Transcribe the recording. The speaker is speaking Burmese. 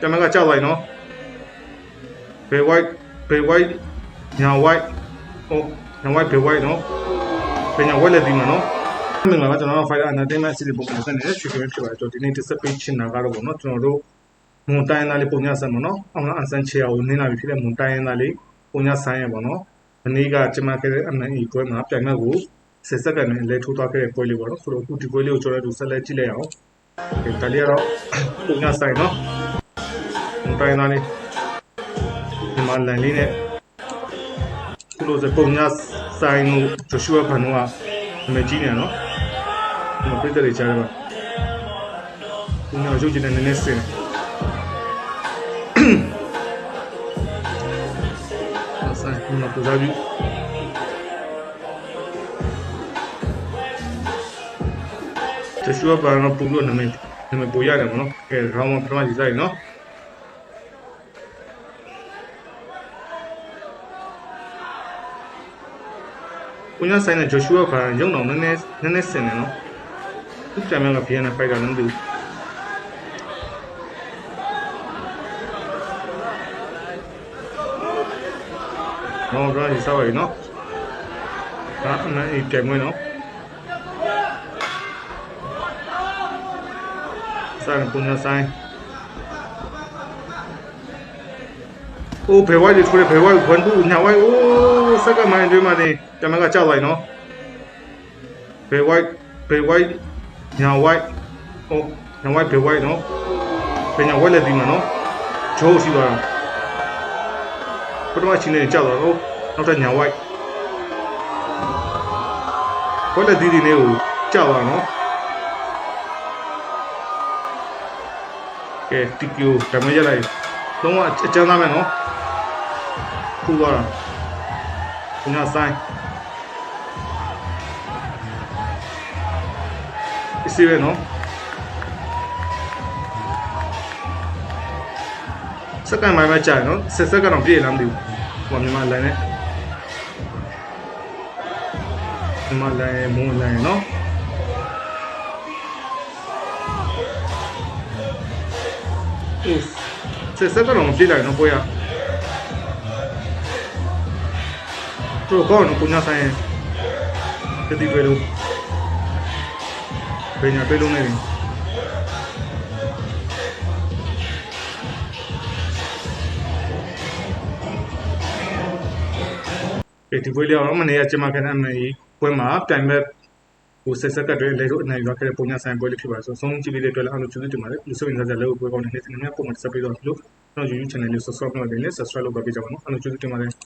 တမန်ကကြောက်လိုက်နော်ဘယ် white ဘယ် white ညာ white ဟိုညာ white ဘယ် white နော်ဘယ်ညာ white လက်ဒီမှာနော်မင်္ဂလာပါကျွန်တော်တို့ Fighter Entertainment Series ပုံစံနဲ့ရွှေရွှေဖြစ်ပါတယ်ကျွန်တော်ဒီနေ့ display ချင်တာကတော့ဗောနော်ကျွန်တော်တို့မွန်တိုင်းသားလေးပုံညာဆန်ဗောနော်အောင်လားအန်ဆန်ချေအောင်နင်းလာပြီဖြစ်တဲ့မွန်တိုင်းသားလေးပုံညာဆိုင်ရဗောနော်မနေ့ကကျမခဲ့တဲ့ MNE ပွဲမှာပြိုင်မဲ့ကိုစစ်စက်ကနဲ့လဲထိုးသွားခဲ့တဲ့ပွဲလေးဗောနော်ဆိုတော့အခုဒီပွဲလေးကိုကျွန်တော်တို့ဆက်လက်ကြည့်လိုက်အောင်ဒီတလီကတော့ပုံညာဆိုင်နော်မွန် တိုင်းသားလေးဒီမှာလန်လေးနဲ့ခုလိုစပုံညာဆိုင်ကိုဂျိုရှူအာဖန်တို့ကနာမည်ကြီးနေနော်ဒီမှာပြည့်တဲ့ကြားထဲမှာဒီနောက်ရုပ်ချင်တဲ့နည်းနည်းစင်အဆိုင်ဒီမှာပူဇာပြီးတရှူဘာနော်ပူလို့နာမည်နာမည်ပူရတယ်မနော်အဲရောင်းမပထမကြီးဆိုင်နော် ကိုညာဆိုင်တဲ့ဂျိုရှူအာကရုံအောင်နည်းနည်းနည်းနည်းစင်တယ်နော်သူ့ကြံမြကဘီယန်နဲ့ဖိုက်တာလည်းမသိဘူး။တော့တော့ဒီစားရည်နော်။ဒါအမှန်အကြိမ်ဝင်နော်။စားရင်ပုံညာဆိုင်။ အိုးဘယ်ဝိုင်းတွေထိုးတယ်ဘယ်ဝိုင်းဝန်တူညာဝိုင်းအိုးစက်ကမိုင်းတွေမှာတင်တမန်ကကြောက်လိုက်နော်။ဘယ်ဝိုင်းဘယ်ဝိုင်းညာဝိုက်ဟိုညာဝိုက်ဘယ်ဝိုက်နော်ဘယ်ညာဝိုက်လက်ဒီမှာနော်ဂျိုးစီသွားတာပထမချင်းနေကြောက်တော့နောက်ထပ်ညာဝိုက်ဝိုက်လက်ဒီဒီလေးကိုကြောက်သွားနော်ကဲတီကီယိုဓမ္မရလိုက်လုံးဝအကျန်းသားမယ်နော် ထူသွားတာညာဆိုင်အစီပဲနော်စက္ကန့်မှပဲကြာတယ်နော်ဆက်စက္ကန့်တော့ပြည့်လားမသိဘူးဟိုမြန်မာလိုင်းနဲ့မြန်မာလိုင်းမွန်လိုင်းနော်အိုးဆက်စက္ကန့်တော့မပြည့်လိုက်နော်ပွဲရ တို့ကောင်းနော်ကိုညာဆိုင်တတိပဲလို့ပညာပေးလုံးနေတယ်ဒီပွဲလေးအောင်မနေ့ကကျမခဏအမေပွဲမှာပြိုင်မဲ့ဟိုဆက်ဆက်ကတွေလေတို့အနိုင်ရခဲ့တဲ့ပုံညာဆိုင်ပွဲလေးဖြစ်ပါဆိုဆုံးကြည့်ပြီးတဲ့အတွက်လည်းအားလုံးကျေးဇူးတင်ပါတယ်လူဆိုရင်လည်းလည်းပွဲကောင်းတဲ့နေ့စဉ်နဲ့ပုံမှန်ဆက်ပြီးတော့လို့ကျွန်တော် YouTube channel လေး subscribe လုပ်နေတယ် subscribe လုပ်ပါပေးကြပါနော်အားလုံးကျေးဇူးတင်ပါတယ်